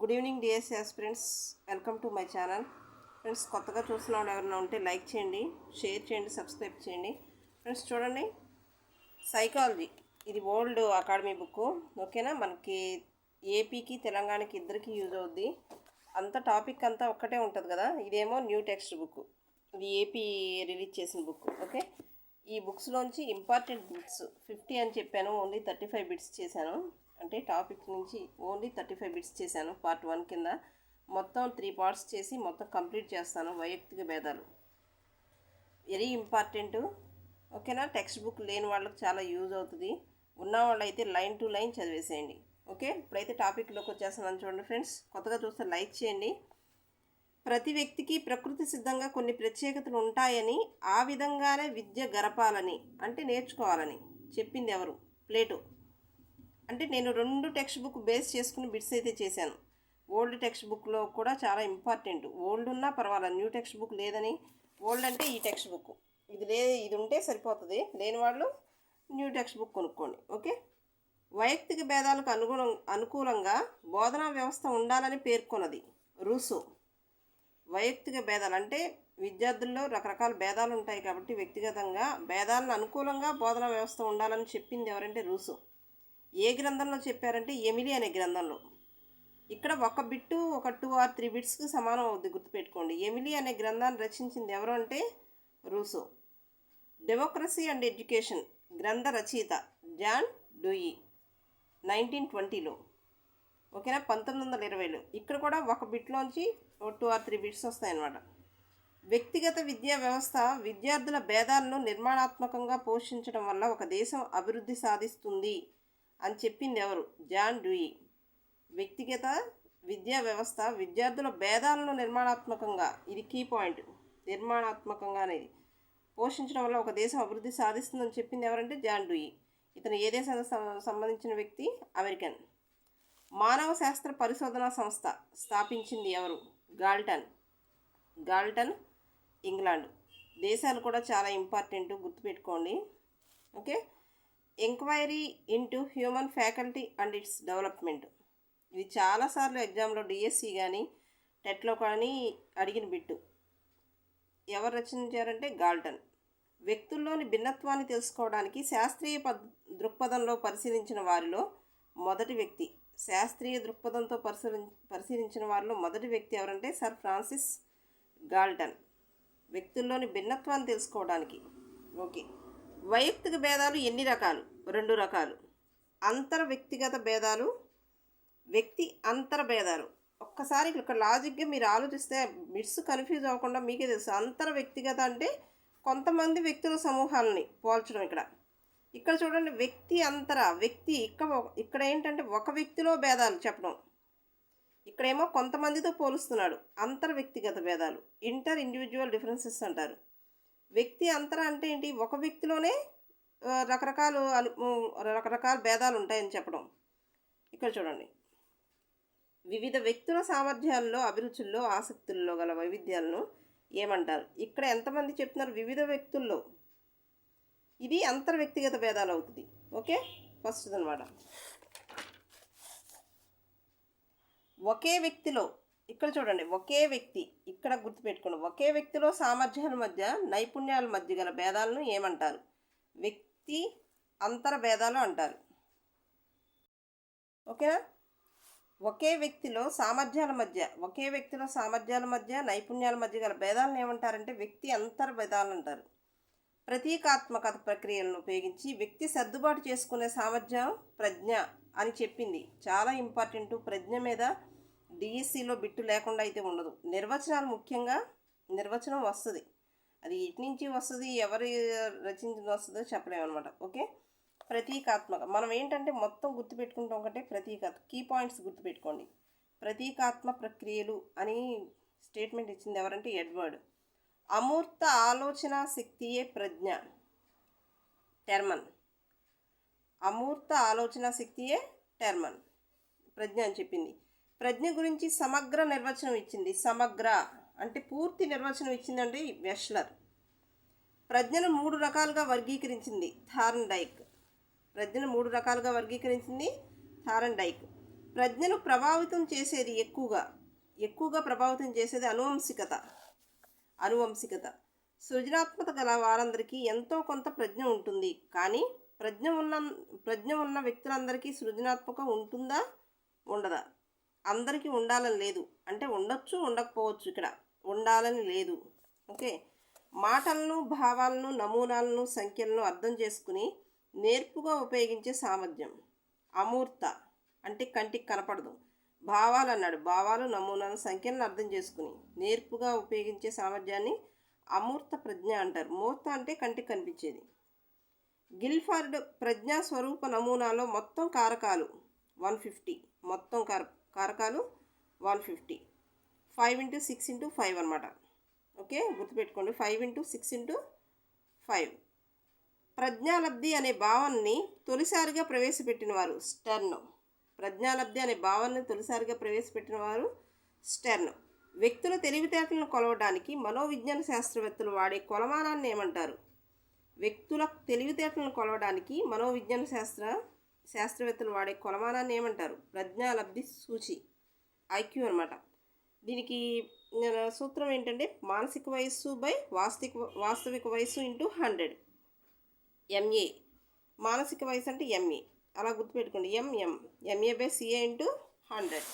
Good evening DSS friends welcome to my channel friends కొత్తగా చూసిన వాళ్ళు ఎవరైనా ఉంటే లైక్ చేయండి షేర్ చేయండి సబ్స్క్రైబ్ చేయండి. ఫ్రెండ్స్ చూడండి. సైకాలజీ ఇది ఓల్డ్ అకాడమీ బుక్ ఓకేనా మనకి ఏపీకి తెలంగాణకి ఇద్దరికి యూజ్ అవుద్ది. అంత టాపిక్ అంతా ఒక్కటే ఉంటుంది కదా? ఇదేమో న్యూ టెక్స్ట్ బుక్ ఇది ఏపీ రిలీజ్ చేసిన బుక్ ఓకే ఈ బుక్స్లోంచి ఇంపార్టెంట్ బిట్స్ ఫిఫ్టీ అని చెప్పాను. ఓన్లీ థర్టీ ఫైవ్ బిట్స్ చేశాను. అంటే టాపిక్ నుంచి ఓన్లీ థర్టీ ఫైవ్ బిట్స్ చేశాను. పార్ట్ వన్ కింద మొత్తం త్రీ పార్ట్స్ చేసి మొత్తం కంప్లీట్ చేస్తాను వైయక్తిక భేదాలు. Very important. ఓకేనా? టెక్స్ట్ బుక్ లేని వాళ్ళకి చాలా యూజ్ అవుతుంది. ఉన్న అయితే లైన్ టు లైన్ చదివేసేయండి. ఓకే? ఇప్పుడైతే టాపిక్లోకి వచ్చేస్తున్నాను చూడండి ఫ్రెండ్స్. కొత్తగా చూస్తే లైక్ చేయండి. ప్రతి వ్యక్తికి ప్రకృతి సిద్ధంగా కొన్ని ప్రత్యేకతలు ఉంటాయని ఆ విధంగానే విద్య గరపాలని అంటే నేర్చుకోవాలని చెప్పింది ఎవరు? ప్లేటో. అంటే నేను రెండు టెక్స్ట్ బుక్ బేస్ చేసుకుని బిట్స్ అయితే చేశాను. ఓల్డ్ టెక్స్ట్ బుక్లో కూడా చాలా ఇంపార్టెంట్ ఓల్డ్ ఉన్నా పర్వాలేదు న్యూ టెక్స్ట్ బుక్ లేదని. ఓల్డ్ అంటే ఈ టెక్స్ట్ బుక్ ఇది లే ఇది ఉంటే సరిపోతుంది. లేని వాళ్ళు న్యూ టెక్స్ట్ బుక్ కొనుక్కోండి. ఓకే వైయక్తిక భేదాలకు అనుగుణం అనుకూలంగా బోధనా వ్యవస్థ ఉండాలని పేర్కొన్నది రూసో. వైయక్తిక భేదాలు అంటే విద్యార్థుల్లో రకరకాల భేదాలు ఉంటాయి కాబట్టి వ్యక్తిగతంగా భేదాలను అనుకూలంగా బోధనా వ్యవస్థ ఉండాలని చెప్పింది ఎవరంటే రూసో. ఏ గ్రంథంలో చెప్పారంటే ఎమిలి అనే గ్రంథంలో. ఇక్కడ ఒక బిట్టు ఒక టూ ఆర్ త్రీ బిట్స్కి సమానం అవుద్ది గుర్తుపెట్టుకోండి. ఎమిలి అనే గ్రంథాన్ని రచించింది ఎవరు అంటే? రూసో. డెమోక్రసీ అండ్ ఎడ్యుకేషన్ గ్రంథ రచయిత జాన్ డూయి నైన్టీన్ ట్వంటీలో. ఓకేనా? పంతొమ్మిది వందల ఇరవైలో. ఇక్కడ కూడా ఒక బిట్లోంచి టూ ఆర్ త్రీ బిట్స్ వస్తాయన్నమాట. వ్యక్తిగత విద్యా వ్యవస్థ విద్యార్థుల భేదాలను నిర్మాణాత్మకంగా పోషించడం వల్ల ఒక దేశం అభివృద్ధి సాధిస్తుంది. అని చెప్పింది ఎవరు? John Dewey. వ్యక్తిగత విద్యా వ్యవస్థ విద్యార్థుల భేదాలను నిర్మాణాత్మకంగా ఇది కీ పాయింట్ నిర్మాణాత్మకంగా అనేది పోషించడం వల్ల ఒక దేశం అభివృద్ధి సాధిస్తుందని చెప్పింది ఎవరంటే జాన్ డూయి. ఇతను ఏ దేశానికి సం- సంబంధించిన వ్యక్తి? అమెరికన్. మానవ శాస్త్ర పరిశోధనా సంస్థ స్థాపించింది ఎవరు? గాల్టన్. Galton England. దేశాలు కూడా చాలా ఇంపార్టెంట్ గుర్తుపెట్టుకోండి. Okay? Enquiry into human faculty and its development. ఇది చాలాసార్లు ఎగ్జామ్లో డిఎస్సి కానీ టెట్లో కానీ అడిగిన బిట్టు. ఎవరు రచించారంటే గాల్టన్. వ్యక్తుల్లోని భిన్నత్వాన్ని తెలుసుకోవడానికి శాస్త్రీయ పద్ దృక్పథంలో పరిశీలించిన వారిలో మొదటి వ్యక్తి. శాస్త్రీయ దృక్పథంతో పరిశీలి పరిశీలించిన వారిలో మొదటి వ్యక్తి ఎవరంటే సర్ ఫ్రాన్సిస్ గాల్టన్. వ్యక్తుల్లోని భిన్నత్వాన్ని తెలుసుకోవడానికి. ఓకే. వైయక్తిక భేదాలు ఎన్ని రకాలు? రెండు రకాలు. అంతర వ్యక్తిగత భేదాలు వ్యక్తి అంతర భేదాలు. ఒక్కసారి ఇక్కడ లాజిక్గా మీరు ఆలోచిస్తే మిస్ కన్ఫ్యూజ్ అవ్వకుండా మీకే తెలుసు. అంతర వ్యక్తిగత అంటే కొంతమంది వ్యక్తుల సమూహాలని పోల్చడం ఇక్కడ. ఇక్కడ చూడండి వ్యక్తి అంతర వ్యక్తి ఇక్కడ ఒక- ఇక్కడ ఏంటంటే ఒక వ్యక్తిలో భేదాలు చెప్పడం. ఇక్కడేమో కొంతమందితో పోలుస్తున్నాడు అంతర్ వ్యక్తిగత భేదాలు. ఇంటర్ ఇండివిజువల్ డిఫరెన్సెస్ అంటారు. వ్యక్తి అంతర అంటే ఏంటి? ఒక వ్యక్తిలోనే రకరకాలు అను రకరకాల భేదాలు ఉంటాయని చెప్పడం. ఇక్కడ చూడండి. వివిధ వ్యక్తుల సామర్థ్యాల్లో అభిరుచుల్లో ఆసక్తుల్లో గల వైవిధ్యాలను ఏమంటారు? ఇక్కడ ఎంతమంది చెప్తున్నారు? వివిధ వ్యక్తుల్లో. ఇది అంతర్ వ్యక్తిగత భేదాలు అవుతుంది. ఓకే? ఫస్ట్ అనమాట ఒకే వ్యక్తిలో ఇక్కడ చూడండి ఒకే వ్యక్తి ఇక్కడ గుర్తుపెట్టుకోండి ఒకే వ్యక్తిలో సామర్థ్యాల మధ్య నైపుణ్యాల మధ్య గల భేదాలను ఏమంటారు? వ్యక్తి అంతర భేదాలు అంటారు. ఓకేనా? ఒకే వ్యక్తిలో సామర్థ్యాల మధ్య ఒకే వ్యక్తిలో సామర్థ్యాల మధ్య నైపుణ్యాల మధ్య గల భేదాలను ఏమంటారంటే వ్యక్తి అంతర్ భేదాలు అంటారు. ప్రతీకాత్మకత ప్రక్రియలను ఉపయోగించి వ్యక్తి సర్దుబాటు చేసుకునే సామర్థ్యం ప్రజ్ఞ అని చెప్పింది. చాలా ఇంపార్టెంట్ ప్రజ్ఞ మీద డిఎస్సిలో బిట్టు లేకుండా అయితే ఉండదు. నిర్వచనాలు ముఖ్యంగా నిర్వచనం వస్తుంది. అది ఇటు నుంచి వస్తుంది ఎవరు రచించిన వస్తుందో చెప్పలేమన్నమాట. ఓకే? ప్రతీకాత్మక. మనం ఏంటంటే మొత్తం గుర్తుపెట్టుకుంటాం కంటే ప్రతీకాత్మ కీ పాయింట్స్ గుర్తుపెట్టుకోండి. ప్రతీకాత్మ ప్రక్రియలు అని స్టేట్మెంట్ ఇచ్చింది ఎవరంటే ఎడ్వర్డ్. అమూర్త ఆలోచన శక్తియే ప్రజ్ఞ. టెర్మన్. అమూర్త ఆలోచన శక్తియే టెర్మన్. ప్రజ్ఞ అని చెప్పింది. ప్రజ్ఞ గురించి సమగ్ర నిర్వచనం ఇచ్చింది. సమగ్ర అంటే పూర్తి నిర్వచనం ఇచ్చిందండి వెష్లర్ ప్రజ్ఞను మూడు రకాలుగా వర్గీకరించింది థారన్ డైక్ ప్రజ్ఞను మూడు రకాలుగా వర్గీకరించింది థారన్ డైక్ ప్రజ్ఞను ప్రభావితం చేసేది ఎక్కువగా ఎక్కువగా ప్రభావితం చేసేది అనువంశికత అనువంశికత. సృజనాత్మక గల వారందరికీ ఎంతో కొంత ప్రజ్ఞ ఉంటుంది. కానీ ప్రజ్ఞ ఉన్న ప్రజ్ఞ ఉన్న వ్యక్తులందరికీ సృజనాత్మక ఉంటుందా? ఉండదా? అందరికీ ఉండాలని లేదు. అంటే ఉండొచ్చు ఉండకపోవచ్చు ఇక్కడ. ఉండాలని లేదు. ఓకే? మాటలను భావాలను నమూనాలను సంఖ్యలను అర్థం చేసుకుని నేర్పుగా ఉపయోగించే సామర్థ్యం. అమూర్త. అంటే కంటికి కనపడదు. భావాలు అన్నాడు. భావాలు నమూనాలు సంఖ్యలను అర్థం చేసుకుని నేర్పుగా ఉపయోగించే సామర్థ్యాన్ని అమూర్త ప్రజ్ఞ అంటారు. మూర్త అంటే కంటికి కనిపించేది. గిల్ఫర్డ్ ప్రజ్ఞా స్వరూప నమూనాలో మొత్తం కారకాలు వన్ ఫిఫ్టీ. మొత్తం కార కారకాలు one fifty. Five into six into five అనమాట ఓకే? గుర్తుపెట్టుకోండి. Five into six into five. ప్రజ్ఞాలబ్ధి అనే భావనని తొలిసారిగా ప్రవేశపెట్టిన వారు స్టర్న్. ప్రజ్ఞాలబ్ధి అనే భావనని తొలిసారిగా ప్రవేశపెట్టిన వారు స్టెర్న్. వ్యక్తుల తెలివితేటలను కొలవడానికి మనోవిజ్ఞాన శాస్త్రవేత్తలు వాడే కొలమానాన్ని ఏమంటారు? వ్యక్తుల తెలివితేటలను కొలవడానికి మనోవిజ్ఞాన శాస్త్ర శాస్త్రవేత్తలు వాడే కొలమానాన్ని ఏమంటారు? ప్రజ్ఞాలబ్ధి సూచి ఐక్యూ అనమాట దీనికి సూత్రం ఏంటంటే మానసిక వయస్సు బై వాస్తవిక వాస్తవిక వయస్సు ఇంటూ హండ్రెడ్. ఎంఏ మానసిక వయసు అంటే ఎంఏ అలా గుర్తుపెట్టుకోండి. MM MA by CA into hundred.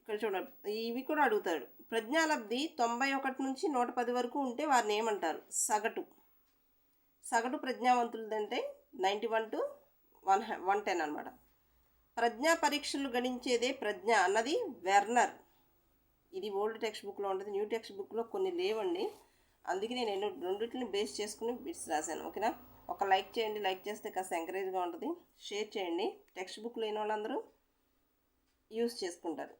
ఇక్కడ చూడండి. ఇవి కూడా అడుగుతాడు ప్రజ్ఞాలబ్ధి తొంభై ఒకటి నుంచి నూట పది వరకు ఉంటే వారిని ఏమంటారు? సగటు. సగటు ప్రజ్ఞావంతులది అంటే ninety one to one one ten అనమాట ప్రజ్ఞా పరీక్షలు గణించేదే ప్రజ్ఞ అన్నది వెర్నర్. ఇది ఓల్డ్ టెక్స్ట్ బుక్లో ఉంటుంది న్యూ టెక్స్ట్ బుక్లో కొన్ని లేవండి. అందుకే నేను రెండింటిని బేస్ చేసుకుని బిట్స్ రాశాను ఓకేనా? ఒక లైక్ చేయండి లైక్ చేస్తే కాస్త ఎంకరేజ్గా ఉంటుంది. షేర్ చేయండి. టెక్స్ట్ బుక్ లేని వాళ్ళందరూ యూస్ చేసుకుంటారు.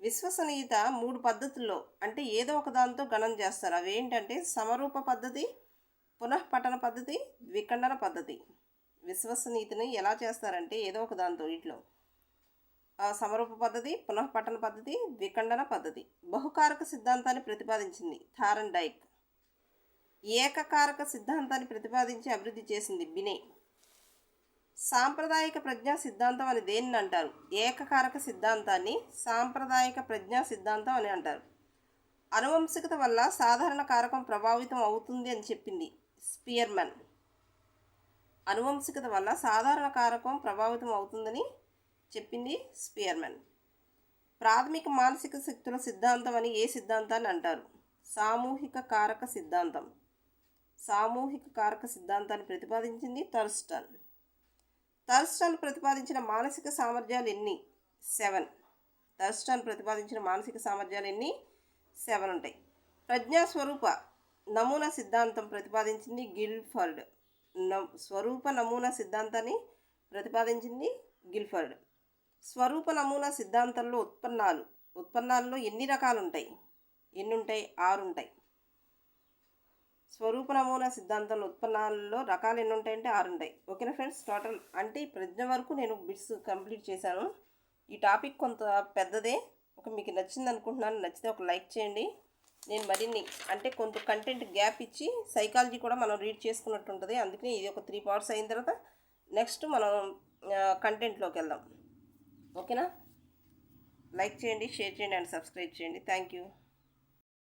విశ్వసనీయత మూడు పద్ధతుల్లో అంటే ఏదో ఒక దాంతో గణన చేస్తారు. అవి ఏంటంటే సమరూప పద్ధతి పునఃపఠన పద్ధతి ద్విఖండన పద్ధతి. విశ్వసనీయతని ఎలా చేస్తారంటే ఏదో ఒక దాంతో వీటిలో సమరూప పద్ధతి పునఃపఠన పద్ధతి ద్విఖండన పద్ధతి. బహుకారక సిద్ధాంతాన్ని ప్రతిపాదించింది థారన్ డైక్. ఏకకారక సిద్ధాంతాన్ని ప్రతిపాదించి అభివృద్ధి చేసింది బినే. సాంప్రదాయిక ప్రజ్ఞా సిద్ధాంతం అని దేనిని అంటారు? ఏకకారక సిద్ధాంతాన్ని సాంప్రదాయిక ప్రజ్ఞా సిద్ధాంతం అని అంటారు. అనువంశికత వల్ల సాధారణ కారకం ప్రభావితం అవుతుంది అని చెప్పింది స్పియర్మన్. అనువంశికత వల్ల సాధారణ కారకం ప్రభావితం అవుతుందని చెప్పింది స్పియర్మన్ ప్రాథమిక మానసిక శక్తుల సిద్ధాంతం అని ఏ సిద్ధాంతాన్ని అంటారు? సామూహిక కారక సిద్ధాంతం. సామూహిక కారక సిద్ధాంతాన్ని ప్రతిపాదించింది థర్స్టన్. థర్స్టన్ ప్రతిపాదించిన మానసిక సామర్థ్యాలు ఎన్ని? సెవెన్. థర్స్టన్ ప్రతిపాదించిన మానసిక సామర్థ్యాలు ఎన్ని? సెవెన్ ఉంటాయి. ప్రజ్ఞాస్వరూప నమూనా సిద్ధాంతం ప్రతిపాదించింది గిల్ఫర్డ్. స్వరూప నమూనా సిద్ధాంతాన్ని ప్రతిపాదించింది గిల్ఫర్డ్. స్వరూప నమూనా సిద్ధాంతంలో ఉత్పన్నాలు ఉత్పన్నాల్లో ఎన్ని రకాలు ఉంటాయి ఎన్ని ఉంటాయి ఆరు ఉంటాయి స్వరూప నమూనా సిద్ధాంతంలో ఉత్పన్నాలలో రకాలు ఎన్ని ఉంటాయంటే ఆరు ఉంటాయి ఓకేనా ఫ్రెండ్స్? టోటల్ అంటే ప్రజ్ఞ వరకు నేను బిట్స్ కంప్లీట్ చేశాను. ఈ టాపిక్ కొంత పెద్దదే. ఒక మీకు నచ్చింది అనుకుంటున్నాను నచ్చితే ఒక లైక్ చేయండి. నేను మరిన్ని అంటే కొంత కంటెంట్ గ్యాప్ ఇచ్చి సైకాలజీ కూడా మనం రీడ్ చేసుకున్నట్టు ఉంటుంది అందుకని ఇది ఒక త్రీ పార్ట్స్ అయిన తర్వాత నెక్స్ట్ మనం కంటెంట్లోకి వెళ్దాం. ఓకేనా? లైక్ చేయండి షేర్ చేయండి అండ్ సబ్స్క్రైబ్ చేయండి. Thank you